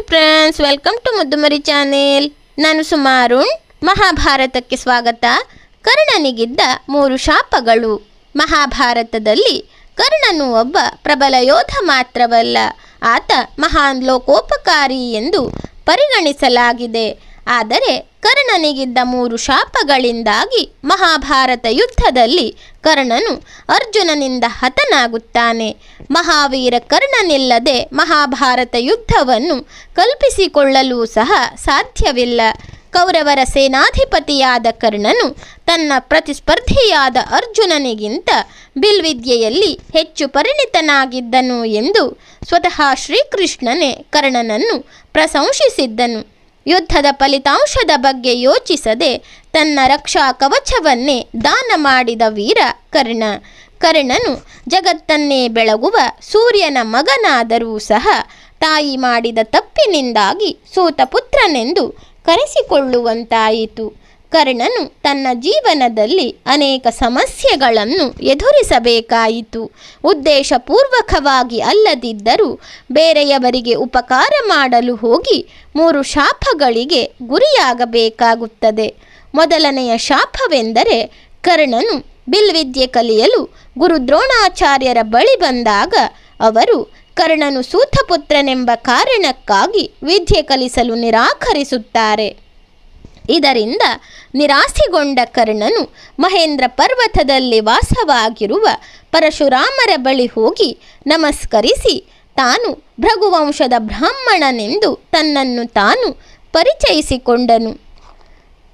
Hi friends, welcome to Muddumari channel. ನಾನು ಸುಮಾರುಣ್ ಮಹಾಭಾರತಕ್ಕೆ ಸ್ವಾಗತ. ಕರ್ಣನಿಗಿದ್ದ ಮೂರು ಶಾಪಗಳು. ಮಹಾಭಾರತದಲ್ಲಿ ಕರ್ಣನು ಒಬ್ಬ ಪ್ರಬಲ ಯೋಧ ಮಾತ್ರವಲ್ಲ, ಆತ ಮಹಾನ್ ಲೋಕೋಪಕಾರಿ ಎಂದು ಪರಿಗಣಿಸಲಾಗಿದೆ. ಆದರೆ ಕರ್ಣನಿಗಿದ್ದ ಮೂರು ಶಾಪಗಳಿಂದಾಗಿ ಮಹಾಭಾರತ ಯುದ್ಧದಲ್ಲಿ ಕರ್ಣನು ಅರ್ಜುನನಿಂದ ಹತನಾಗುತ್ತಾನೆ. ಮಹಾವೀರ ಕರ್ಣನಿಲ್ಲದೆ ಮಹಾಭಾರತ ಯುದ್ಧವನ್ನು ಕಲ್ಪಿಸಿಕೊಳ್ಳಲು ಸಹ ಸಾಧ್ಯವಿಲ್ಲ. ಕೌರವರ ಸೇನಾಧಿಪತಿಯಾದ ಕರ್ಣನು ತನ್ನ ಪ್ರತಿಸ್ಪರ್ಧಿಯಾದ ಅರ್ಜುನನಿಗಿಂತ ಬಿಲ್ವಿದ್ಯೆಯಲ್ಲಿ ಹೆಚ್ಚು ಪರಿಣಿತನಾಗಿದ್ದನು ಎಂದು ಸ್ವತಃ ಶ್ರೀಕೃಷ್ಣನೇ ಕರ್ಣನನ್ನು ಪ್ರಶಂಸಿಸಿದ್ದನು. ಯುದ್ಧದ ಫಲಿತಾಂಶದ ಬಗ್ಗೆ ಯೋಚಿಸದೆ ತನ್ನ ರಕ್ಷಾ ಕವಚವನ್ನೇ ದಾನ ಮಾಡಿದ ವೀರ ಕರ್ಣ. ಕರ್ಣನು ಜಗತ್ತನ್ನೇ ಬೆಳಗುವ ಸೂರ್ಯನ ಮಗನಾದರೂ ಸಹ ತಾಯಿ ಮಾಡಿದ ತಪ್ಪಿನಿಂದಾಗಿ ಸೂತಪುತ್ರನೆಂದು ಕರೆಸಿಕೊಳ್ಳುವಂತಾಯಿತು. ಕರ್ಣನು ತನ್ನ ಜೀವನದಲ್ಲಿ ಅನೇಕ ಸಮಸ್ಯೆಗಳನ್ನು ಎದುರಿಸಬೇಕಾಯಿತು. ಉದ್ದೇಶಪೂರ್ವಕವಾಗಿ ಅಲ್ಲದಿದ್ದರೂ ಬೇರೆಯವರಿಗೆ ಉಪಕಾರ ಮಾಡಲು ಹೋಗಿ ಮೂರು ಶಾಪಗಳಿಗೆ ಗುರಿಯಾಗಬೇಕಾಗುತ್ತದೆ. ಮೊದಲನೆಯ ಶಾಪವೆಂದರೆ ಕರ್ಣನು ಬಿಲ್ವಿದ್ಯೆ ಕಲಿಯಲು ಗುರು ದ್ರೋಣಾಚಾರ್ಯರ ಬಳಿ ಬಂದಾಗ ಅವರು ಕರ್ಣನು ಸೂತಪುತ್ರನೆಂಬ ಕಾರಣಕ್ಕಾಗಿ ವಿದ್ಯೆ ಕಲಿಸಲು ನಿರಾಕರಿಸುತ್ತಾರೆ. ಇದರಿಂದ ನಿರಾಸೆಗೊಂಡ ಕರ್ಣನು ಮಹೇಂದ್ರ ಪರ್ವತದಲ್ಲಿ ವಾಸವಾಗಿರುವ ಪರಶುರಾಮರ ಬಳಿ ಹೋಗಿ ನಮಸ್ಕರಿಸಿ, ತಾನು ಭೃಗುವಂಶದ ಬ್ರಾಹ್ಮಣನೆಂದು ತನ್ನನ್ನು ತಾನು ಪರಿಚಯಿಸಿಕೊಂಡನು.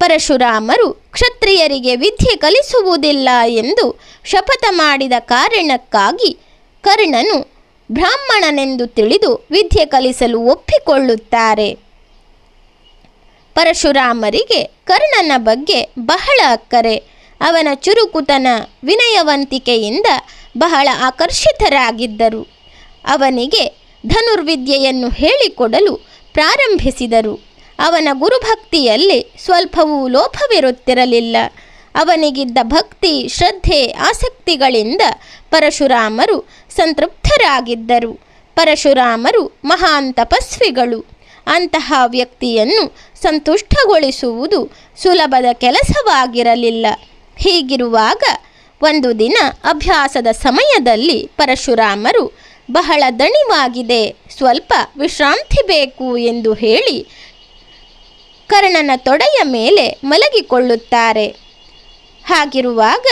ಪರಶುರಾಮರು ಕ್ಷತ್ರಿಯರಿಗೆ ವಿದ್ಯೆ ಕಲಿಸುವುದಿಲ್ಲ ಎಂದು ಶಪಥ ಮಾಡಿದ ಕಾರಣಕ್ಕಾಗಿ ಕರ್ಣನು ಬ್ರಾಹ್ಮಣನೆಂದು ತಿಳಿದು ವಿದ್ಯೆ ಕಲಿಸಲು ಒಪ್ಪಿಕೊಳ್ಳುತ್ತಾರೆ. ಪರಶುರಾಮರಿಗೆ ಕರ್ಣನ ಬಗ್ಗೆ ಬಹಳ ಅಕ್ಕರೆ. ಅವನ ಚುರುಕುತನ ವಿನಯವಂತಿಕೆಯಿಂದ ಬಹಳ ಆಕರ್ಷಿತರಾಗಿದ್ದರು. ಅವನಿಗೆ ಧನುರ್ವಿದ್ಯೆಯನ್ನು ಹೇಳಿಕೊಡಲು ಪ್ರಾರಂಭಿಸಿದರು. ಅವನ ಗುರುಭಕ್ತಿಯಲ್ಲಿ ಸ್ವಲ್ಪವೂ ಲೋಪವಿರುತ್ತಿರಲಿಲ್ಲ. ಅವನಿಗಿದ್ದ ಭಕ್ತಿ, ಶ್ರದ್ಧೆ, ಆಸಕ್ತಿಗಳಿಂದ ಪರಶುರಾಮರು ಸಂತೃಪ್ತರಾಗಿದ್ದರು. ಪರಶುರಾಮರು ಮಹಾನ್ ತಪಸ್ವಿಗಳು. ಅಂತಹ ವ್ಯಕ್ತಿಯನ್ನು ಸಂತುಷ್ಟಗೊಳಿಸುವುದು ಸುಲಭದ ಕೆಲಸವಾಗಿರಲಿಲ್ಲ. ಹೀಗಿರುವಾಗ ಒಂದು ದಿನ ಅಭ್ಯಾಸದ ಸಮಯದಲ್ಲಿ ಪರಶುರಾಮರು, ಬಹಳ ದಣಿವಾಗಿದೆ, ಸ್ವಲ್ಪ ವಿಶ್ರಾಂತಿ ಬೇಕು ಎಂದು ಹೇಳಿ ಕರ್ಣನ ತೊಡೆಯ ಮೇಲೆ ಮಲಗಿಕೊಳ್ಳುತ್ತಾರೆ. ಹಾಗಿರುವಾಗ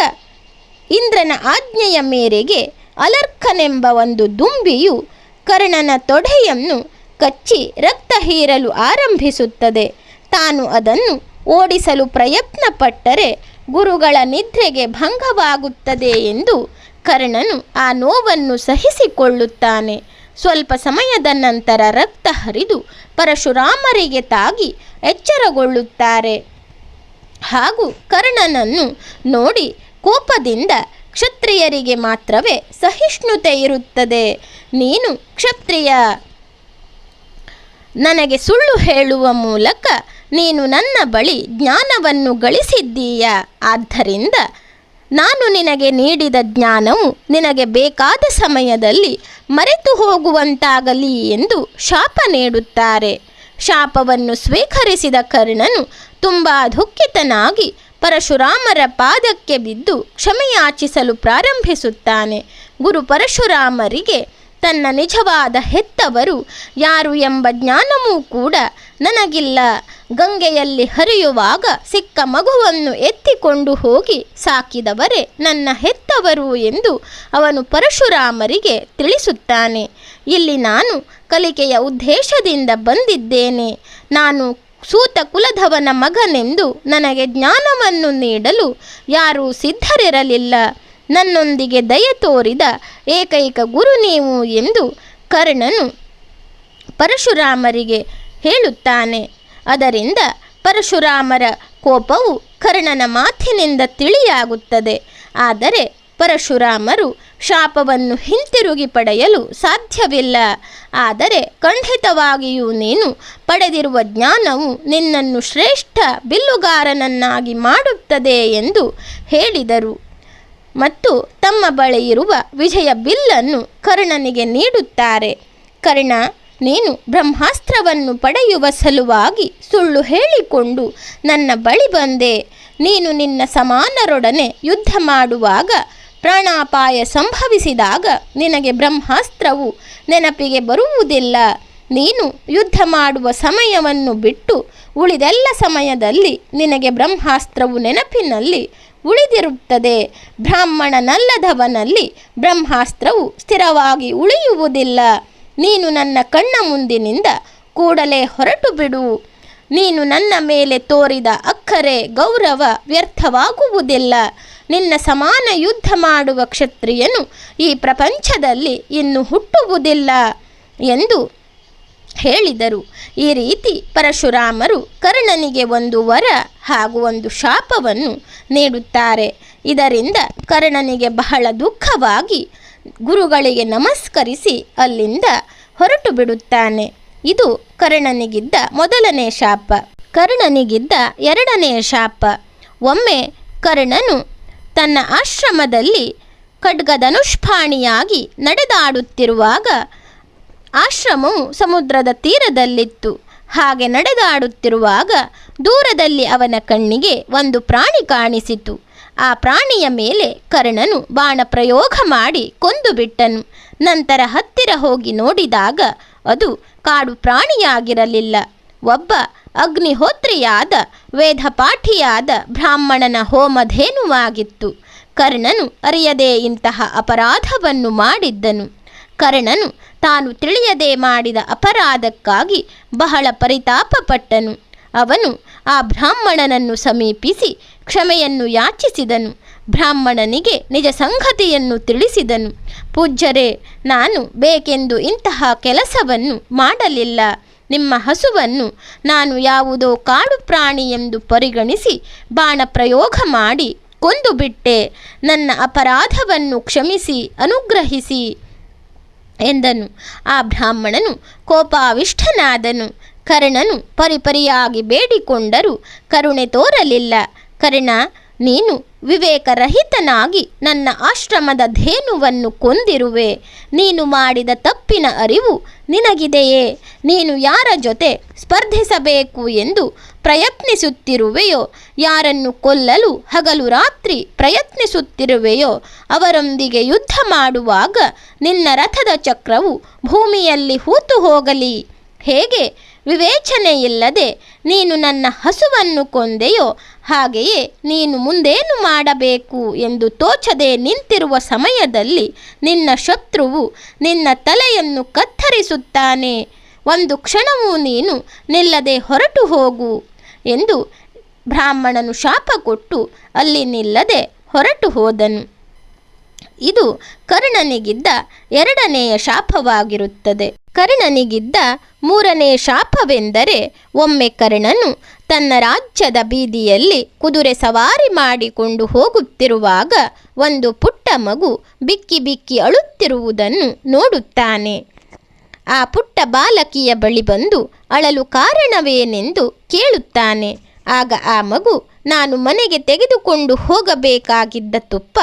ಇಂದ್ರನ ಆಜ್ಞೆಯ ಮೇರೆಗೆ ಅಲರ್ಕನೆಂಬ ಒಂದು ದುಂಬಿಯು ಕರ್ಣನ ತೊಡೆಯನ್ನು ಕಚ್ಚಿ ರಕ್ತ ಹೀರಲು ಆರಂಭಿಸುತ್ತದೆ. ತಾನು ಅದನ್ನು ಓಡಿಸಲು ಪ್ರಯತ್ನ ಪಟ್ಟರೆ ಗುರುಗಳ ನಿದ್ರೆಗೆ ಭಂಗವಾಗುತ್ತದೆ ಎಂದು ಕರ್ಣನು ಆ ನೋವನ್ನು ಸಹಿಸಿಕೊಳ್ಳುತ್ತಾನೆ. ಸ್ವಲ್ಪ ಸಮಯದ ನಂತರ ರಕ್ತ ಹರಿದು ಪರಶುರಾಮರಿಗೆ ತಾಗಿ ಎಚ್ಚರಗೊಳ್ಳುತ್ತಾರೆ. ಹಾಗೂ ಕರ್ಣನನ್ನು ನೋಡಿ ಕೋಪದಿಂದ ಕ್ಷತ್ರಿಯರಿಗೆ ಮಾತ್ರವೇ ಸಹಿಷ್ಣುತೆ ಇರುತ್ತದೆ. ನೀನು ಕ್ಷತ್ರಿಯ. ನನಗೆ ಸುಳ್ಳು ಹೇಳುವ ಮೂಲಕ ನೀನು ನನ್ನ ಬಳಿ ಜ್ಞಾನವನ್ನು ಗಳಿಸಿದ್ದೀಯ. ಆದ್ದರಿಂದ ನಾನು ನಿನಗೆ ನೀಡಿದ ಜ್ಞಾನವು ನಿನಗೆ ಬೇಕಾದ ಸಮಯದಲ್ಲಿ ಮರೆತು ಹೋಗುವಂತಾಗಲಿ ಎಂದು ಶಾಪ ನೀಡುತ್ತಾರೆ. ಶಾಪವನ್ನು ಸ್ವೀಕರಿಸಿದ ಕರ್ಣನು ತುಂಬ ದುಃಖಿತನಾಗಿ ಪರಶುರಾಮರ ಪಾದಕ್ಕೆ ಬಿದ್ದು ಕ್ಷಮೆಯಾಚಿಸಲು ಪ್ರಾರಂಭಿಸುತ್ತಾನೆ. ಗುರು ಪರಶುರಾಮರಿಗೆ ತನ್ನ ನಿಜವಾದ ಹೆತ್ತವರು ಯಾರು ಎಂಬ ಜ್ಞಾನವೂ ಕೂಡ ನನಗಿಲ್ಲ. ಗಂಗೆಯಲ್ಲಿ ಹರಿಯುವಾಗ ಸಿಕ್ಕ ಮಗುವನ್ನು ಎತ್ತಿಕೊಂಡು ಹೋಗಿ ಸಾಕಿದವರೇ ನನ್ನ ಹೆತ್ತವರು ಎಂದು ಅವನು ಪರಶುರಾಮರಿಗೆ ತಿಳಿಸುತ್ತಾನೆ. ಇಲ್ಲಿ ನಾನು ಕಲಿಕೆಯ ಉದ್ದೇಶದಿಂದ ಬಂದಿದ್ದೇನೆ. ನಾನು ಸೂತ ಕುಲಧವನ ಮಗನೆಂದು ನನಗೆ ಜ್ಞಾನವನ್ನು ನೀಡಲು ಯಾರೂ ಸಿದ್ಧರಿರಲಿಲ್ಲ. ನನ್ನೊಂದಿಗೆ ದಯ ತೋರಿದ ಏಕೈಕ ಗುರು ನೀವು ಎಂದು ಕರ್ಣನು ಪರಶುರಾಮರಿಗೆ ಹೇಳುತ್ತಾನೆ. ಅದರಿಂದ ಪರಶುರಾಮರ ಕೋಪವು ಕರ್ಣನ ಮಾತಿನಿಂದ ತಿಳಿಯಾಗುತ್ತದೆ. ಆದರೆ ಪರಶುರಾಮರು ಶಾಪವನ್ನು ಹಿಂತಿರುಗಿ ಪಡೆಯಲು ಸಾಧ್ಯವಿಲ್ಲ. ಆದರೆ ಖಂಡಿತವಾಗಿಯೂ ನೀನು ಪಡೆದಿರುವ ಜ್ಞಾನವು ನಿನ್ನನ್ನು ಶ್ರೇಷ್ಠ ಬಿಲ್ಲುಗಾರನನ್ನಾಗಿ ಮಾಡುತ್ತದೆ ಎಂದು ಹೇಳಿದರು. ಮತ್ತು ತಮ್ಮ ಬಳಿ ಇರುವ ವಿಜಯ ಬಿಲ್ಲನ್ನು ಕರ್ಣನಿಗೆ ನೀಡುತ್ತಾರೆ. ಕರ್ಣ, ನೀನು ಬ್ರಹ್ಮಾಸ್ತ್ರವನ್ನು ಪಡೆಯುವ ಸಲುವಾಗಿ ಸುಳ್ಳು ಹೇಳಿಕೊಂಡು ನನ್ನ ಬಳಿ ಬಂದೆ. ನೀನು ನಿನ್ನ ಸಮಾನರೊಡನೆ ಯುದ್ಧ ಮಾಡುವಾಗ ಪ್ರಾಣಾಪಾಯ ಸಂಭವಿಸಿದಾಗ ನಿನಗೆ ಬ್ರಹ್ಮಾಸ್ತ್ರವು ನೆನಪಿಗೆ ಬರುವುದಿಲ್ಲ. ನೀನು ಯುದ್ಧ ಮಾಡುವ ಸಮಯವನ್ನು ಬಿಟ್ಟು ಉಳಿದೆಲ್ಲ ಸಮಯದಲ್ಲಿ ನಿನಗೆ ಬ್ರಹ್ಮಾಸ್ತ್ರವು ನೆನಪಿನಲ್ಲಿ ಉಳಿದಿರುತ್ತದೆ. ಬ್ರಾಹ್ಮಣನಲ್ಲದವನಲ್ಲಿ ಬ್ರಹ್ಮಾಸ್ತ್ರವು ಸ್ಥಿರವಾಗಿ ಉಳಿಯುವುದಿಲ್ಲ. ನೀನು ನನ್ನ ಕಣ್ಣ ಮುಂದಿನಿಂದ ಕೂಡಲೇ ಹೊರಟು ಬಿಡು. ನೀನು ನನ್ನ ಮೇಲೆ ತೋರಿದ ಅಕ್ಕರೆ ಗೌರವ ವ್ಯರ್ಥವಾಗುವುದಿಲ್ಲ. ನಿನ್ನ ಸಮಾನ ಯುದ್ಧ ಮಾಡುವ ಕ್ಷತ್ರಿಯನು ಈ ಪ್ರಪಂಚದಲ್ಲಿ ಇನ್ನು ಹುಟ್ಟುವುದಿಲ್ಲ ಎಂದು ಹೇಳಿದರು. ಈ ರೀತಿ ಪರಶುರಾಮರು ಕರ್ಣನಿಗೆ ಒಂದು ವರ ಹಾಗೂ ಒಂದು ಶಾಪವನ್ನು ನೀಡುತ್ತಾರೆ. ಇದರಿಂದ ಕರ್ಣನಿಗೆ ಬಹಳ ದುಃಖವಾಗಿ ಗುರುಗಳಿಗೆ ನಮಸ್ಕರಿಸಿ ಅಲ್ಲಿಂದ ಹೊರಟು ಬಿಡುತ್ತಾನೆ. ಇದು ಕರ್ಣನಿಗಿದ್ದ ಮೊದಲನೇ ಶಾಪ. ಕರ್ಣನಿಗಿದ್ದ ಎರಡನೆಯ ಶಾಪ. ಒಮ್ಮೆ ಕರ್ಣನು ತನ್ನ ಆಶ್ರಮದಲ್ಲಿ ಖಡ್ಗಧನುಷ್ಪಾಣಿಯಾಗಿ ನಡೆದಾಡುತ್ತಿರುವಾಗ ಆಶ್ರಮವು ಸಮುದ್ರದ ತೀರದಲ್ಲಿತ್ತು. ಹಾಗೆ ನಡೆದಾಡುತ್ತಿರುವಾಗ ದೂರದಲ್ಲಿ ಅವನ ಕಣ್ಣಿಗೆ ಒಂದು ಪ್ರಾಣಿ ಕಾಣಿಸಿತು. ಆ ಪ್ರಾಣಿಯ ಮೇಲೆ ಕರ್ಣನು ಬಾಣ ಪ್ರಯೋಗ ಮಾಡಿ ಕೊಂದು ಬಿಟ್ಟನು. ನಂತರ ಹತ್ತಿರ ಹೋಗಿ ನೋಡಿದಾಗ ಅದು ಕಾಡು ಪ್ರಾಣಿಯಾಗಿರಲಿಲ್ಲ. ಒಬ್ಬ ಅಗ್ನಿಹೋತ್ರಿಯಾದ ವೇದಪಾಠಿಯಾದ ಬ್ರಾಹ್ಮಣನ ಹೋಮಧೇನುವಾಗಿತ್ತು. ಕರ್ಣನು ಅರಿಯದೇ ಇಂತಹ ಅಪರಾಧವನ್ನು ಮಾಡಿದ್ದನು. ಕರ್ಣನು ತಾನು ತಿಳಿಯದೆ ಮಾಡಿದ ಅಪರಾಧಕ್ಕಾಗಿ ಬಹಳ ಪರಿತಾಪಪಟ್ಟನು. ಅವನು ಆ ಬ್ರಾಹ್ಮಣನನ್ನು ಸಮೀಪಿಸಿ ಕ್ಷಮೆಯನ್ನು ಯಾಚಿಸಿದನು. ಬ್ರಾಹ್ಮಣನಿಗೆ ನಿಜ ಸಂಗತಿಯನ್ನು ತಿಳಿಸಿದನು. ಪೂಜ್ಯರೇ, ನಾನು ಬೇಕೆಂದು ಇಂತಹ ಕೆಲಸವನ್ನು ಮಾಡಲಿಲ್ಲ. ನಿಮ್ಮ ಹಸುವನ್ನು ನಾನು ಯಾವುದೋ ಕಾಡು ಪ್ರಾಣಿ ಎಂದು ಪರಿಗಣಿಸಿ ಬಾಣ ಪ್ರಯೋಗ ಮಾಡಿ ಕೊಂದು ಬಿಟ್ಟೆ ನನ್ನ ಅಪರಾಧವನ್ನು ಕ್ಷಮಿಸಿ, ಅನುಗ್ರಹಿಸಿ. ಎಂದನು. ಆ ಬ್ರಾಹ್ಮಣನು ಕೋಪಾವಿಷ್ಠನಾದನು ಕರ್ಣನು ಪರಿಪರಿಯಾಗಿ ಬೇಡಿಕೊಂಡರೂ. ಕರುಣೆ ತೋರಲಿಲ್ಲ. ಕರ್ಣ ನೀನು ವಿವೇಕರಹಿತನಾಗಿ ನನ್ನ ಆಶ್ರಮದ ಧೇನುವನ್ನು ಕೊಂದಿರುವೆ. ನೀನು ಮಾಡಿದ ತಪ್ಪಿನ ಅರಿವು ನಿನಗಿದೆಯೇ. ನೀನು ಯಾರ ಜೊತೆ ಸ್ಪರ್ಧಿಸಬೇಕು ಎಂದು ಪ್ರಯತ್ನಿಸುತ್ತಿರುವೆಯೋ? ಯಾರನ್ನು ಕೊಲ್ಲಲು ಹಗಲು ರಾತ್ರಿ ಪ್ರಯತ್ನಿಸುತ್ತಿರುವೆಯೋ? ಅವರೊಂದಿಗೆ ಯುದ್ಧ ಮಾಡುವಾಗ ನಿನ್ನ ರಥದ ಚಕ್ರವು ಭೂಮಿಯಲ್ಲಿ ಹೂತು ಹೋಗಲಿ. ಹೇಗೆ? ವಿವೇಚನೆಯಿಲ್ಲದೆ ನೀನು ನನ್ನ ಹಸುವನ್ನು ಕೊಂದೆಯೋ ಹಾಗೆಯೇ ನೀನು ಮುಂದೇನು ಮಾಡಬೇಕು ಎಂದು ತೋಚದೆ ನಿಂತಿರುವ ಸಮಯದಲ್ಲಿ ನಿನ್ನ ಶತ್ರುವು ನಿನ್ನ ತಲೆಯನ್ನು ಕತ್ತರಿಸುತ್ತಾನೆ. ಒಂದು ಕ್ಷಣವೂ ನೀನು ನಿಲ್ಲದೆ ಹೊರಟು ಹೋಗು ಎಂದು ಬ್ರಾಹ್ಮಣನು ಶಾಪ ಕೊಟ್ಟು ಅಲ್ಲಿ ನಿಲ್ಲದೆ ಹೊರಟು ಹೋದನು. ಇದು ಕರ್ಣನಿಗಿದ್ದ ಎರಡನೆಯ ಶಾಪವಾಗಿರುತ್ತದೆ. ಕರ್ಣನಿಗಿದ್ದ ಮೂರನೇ ಶಾಪವೆಂದರೆ ಒಮ್ಮೆ ಕರ್ಣನು ತನ್ನ ರಾಜ್ಯದ ಬೀದಿಯಲ್ಲಿ ಕುದುರೆ ಸವಾರಿ ಮಾಡಿಕೊಂಡು ಹೋಗುತ್ತಿರುವಾಗ ಒಂದು ಪುಟ್ಟ ಮಗು ಬಿಕ್ಕಿ ಬಿಕ್ಕಿ ಅಳುತ್ತಿರುವುದನ್ನು ನೋಡುತ್ತಾನೆ. ಆ ಪುಟ್ಟ ಬಾಲಕಿಯ ಬಳಿ ಬಂದು ಅಳಲು ಕಾರಣವೇನೆಂದು ಕೇಳುತ್ತಾನೆ. ಆಗ ಆ ಮಗು, ನಾನು ಮನೆಗೆ ತೆಗೆದುಕೊಂಡು ಹೋಗಬೇಕಾಗಿದ್ದ ತುಪ್ಪ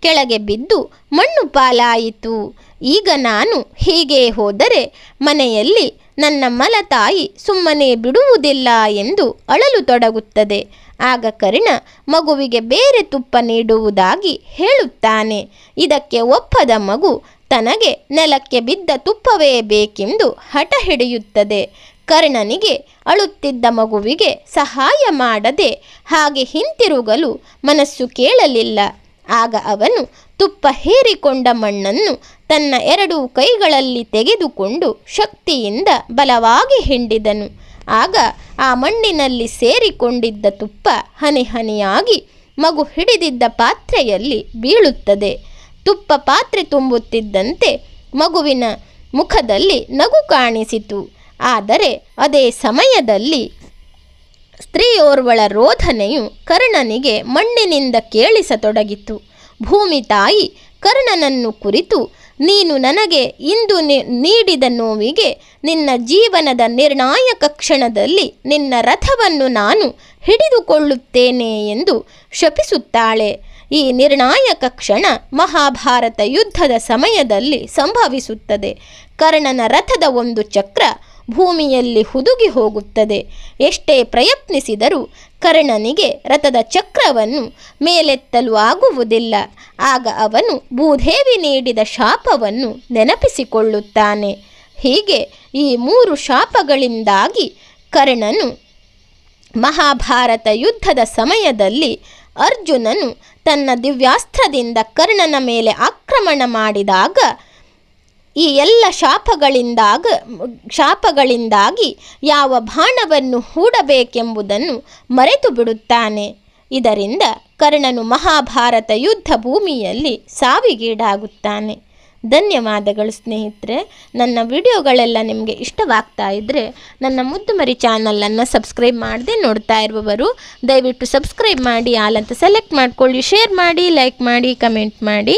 ಕೆಳಗೆ ಬಿದ್ದು ಮಣ್ಣು ಪಾಲಾಯಿತು. ಈಗ ನಾನು ಹೀಗೆ ಹೋದರೆ ಮನೆಯಲ್ಲಿ ನನ್ನ ಮಲತಾಯಿ ಸುಮ್ಮನೆ ಬಿಡುವುದಿಲ್ಲ ಎಂದು ಅಳಲು ತೊಡಗುತ್ತದೆ. ಆಗ ಕರ್ಣ ಮಗುವಿಗೆ ಬೇರೆ ತುಪ್ಪ ನೀಡುವುದಾಗಿ ಹೇಳುತ್ತಾನೆ. ಇದಕ್ಕೆ ಒಪ್ಪದ ಮಗು ತನಗೆ ನೆಲಕ್ಕೆ ಬಿದ್ದ ತುಪ್ಪವೇ ಬೇಕೆಂದು ಹಠ ಹಿಡಿಯುತ್ತದೆ. ಕರ್ಣನಿಗೆ ಅಳುತ್ತಿದ್ದ ಮಗುವಿಗೆ ಸಹಾಯ ಮಾಡದೆ ಹಾಗೆ ಹಿಂತಿರುಗಲು ಮನಸ್ಸು ಕೇಳಲಿಲ್ಲ. ಆಗ ಅವನು ತುಪ್ಪ ಹೇರಿಕೊಂಡ ಮಣ್ಣನ್ನು ತನ್ನ ಎರಡು ಕೈಗಳಲ್ಲಿ ತೆಗೆದುಕೊಂಡು ಶಕ್ತಿಯಿಂದ ಬಲವಾಗಿ ಹಿಂಡಿದನು. ಆಗ ಆ ಮಣ್ಣಿನಲ್ಲಿ ಸೇರಿಕೊಂಡಿದ್ದ ತುಪ್ಪ ಹನಿ ಹನಿಯಾಗಿ ಮಗು ಹಿಡಿದಿದ್ದ ಪಾತ್ರೆಯಲ್ಲಿ ಬೀಳುತ್ತದೆ. ತುಪ್ಪ ಪಾತ್ರೆ ತುಂಬುತ್ತಿದ್ದಂತೆ ಮಗುವಿನ ಮುಖದಲ್ಲಿ ನಗು ಕಾಣಿಸಿತು. ಆದರೆ ಅದೇ ಸಮಯದಲ್ಲಿ ಸ್ತ್ರೀಯೋರ್ವಳ ರೋಧನೆಯು ಕರ್ಣನಿಗೆ ಮಣ್ಣಿನಿಂದ ಕೇಳಿಸತೊಡಗಿತು. ಭೂಮಿ ತಾಯಿ ಕರ್ಣನನ್ನು ಕುರಿತು, ನೀನು ನನಗೆ ಇಂದು ನೀಡಿದ ನೋವಿಗೆ ನಿನ್ನ ಜೀವನದ ನಿರ್ಣಾಯಕ ಕ್ಷಣದಲ್ಲಿ ನಿನ್ನ ರಥವನ್ನು ನಾನು ಹಿಡಿದುಕೊಳ್ಳುತ್ತೇನೆ ಎಂದು ಶಪಿಸುತ್ತಾಳೆ. ಈ ನಿರ್ಣಾಯಕ ಕ್ಷಣ ಮಹಾಭಾರತ ಯುದ್ಧದ ಸಮಯದಲ್ಲಿ ಸಂಭವಿಸುತ್ತದೆ. ಕರ್ಣನ ರಥದ ಒಂದು ಚಕ್ರ ಭೂಮಿಯಲ್ಲಿ ಹುದುಗಿ ಹೋಗುತ್ತದೆ. ಎಷ್ಟೇ ಪ್ರಯತ್ನಿಸಿದರೂ ಕರ್ಣನಿಗೆ ರಥದ ಚಕ್ರವನ್ನು ಮೇಲೆತ್ತಲು ಆಗುವುದಿಲ್ಲ. ಆಗ ಅವನು ಭೂದೇವಿ ನೀಡಿದ ಶಾಪವನ್ನು ನೆನಪಿಸಿಕೊಳ್ಳುತ್ತಾನೆ. ಹೀಗೆ ಈ ಮೂರು ಶಾಪಗಳಿಂದಾಗಿ ಕರ್ಣನು ಮಹಾಭಾರತ ಯುದ್ಧದ ಸಮಯದಲ್ಲಿ ಅರ್ಜುನನು ತನ್ನ ದಿವ್ಯಾಸ್ತ್ರದಿಂದ ಕರ್ಣನ ಮೇಲೆ ಆಕ್ರಮಣ ಮಾಡಿದಾಗ ಈ ಎಲ್ಲ ಶಾಪಗಳಿಂದಾಗ, ಶಾಪಗಳಿಂದಾಗಿ ಯಾವ ಬಾಣವನ್ನು ಹೂಡಬೇಕೆಂಬುದನ್ನು ಮರೆತು ಬಿಡುತ್ತಾನೆ. ಇದರಿಂದ ಕರ್ಣನು ಮಹಾಭಾರತ ಯುದ್ಧ ಭೂಮಿಯಲ್ಲಿ ಸಾವಿಗೀಡಾಗುತ್ತಾನೆ. ಧನ್ಯವಾದಗಳು ಸ್ನೇಹಿತರೆ. ನನ್ನ ವಿಡಿಯೋಗಳೆಲ್ಲ ನಿಮಗೆ ಇಷ್ಟವಾಗ್ತಾ ಇದ್ದರೆ ನನ್ನ ಮುದ್ದುಮರಿ ಚಾನಲನ್ನು ಸಬ್ಸ್ಕ್ರೈಬ್ ಮಾಡದೆ ನೋಡ್ತಾ ಇರುವವರು, ದಯವಿಟ್ಟು ಸಬ್ಸ್ಕ್ರೈಬ್ ಮಾಡಿ, ಆಲ್ ಸೆಲೆಕ್ಟ್ ಮಾಡಿಕೊಳ್ಳಿ, ಶೇರ್ ಮಾಡಿ, ಲೈಕ್ ಮಾಡಿ, ಕಮೆಂಟ್ ಮಾಡಿ.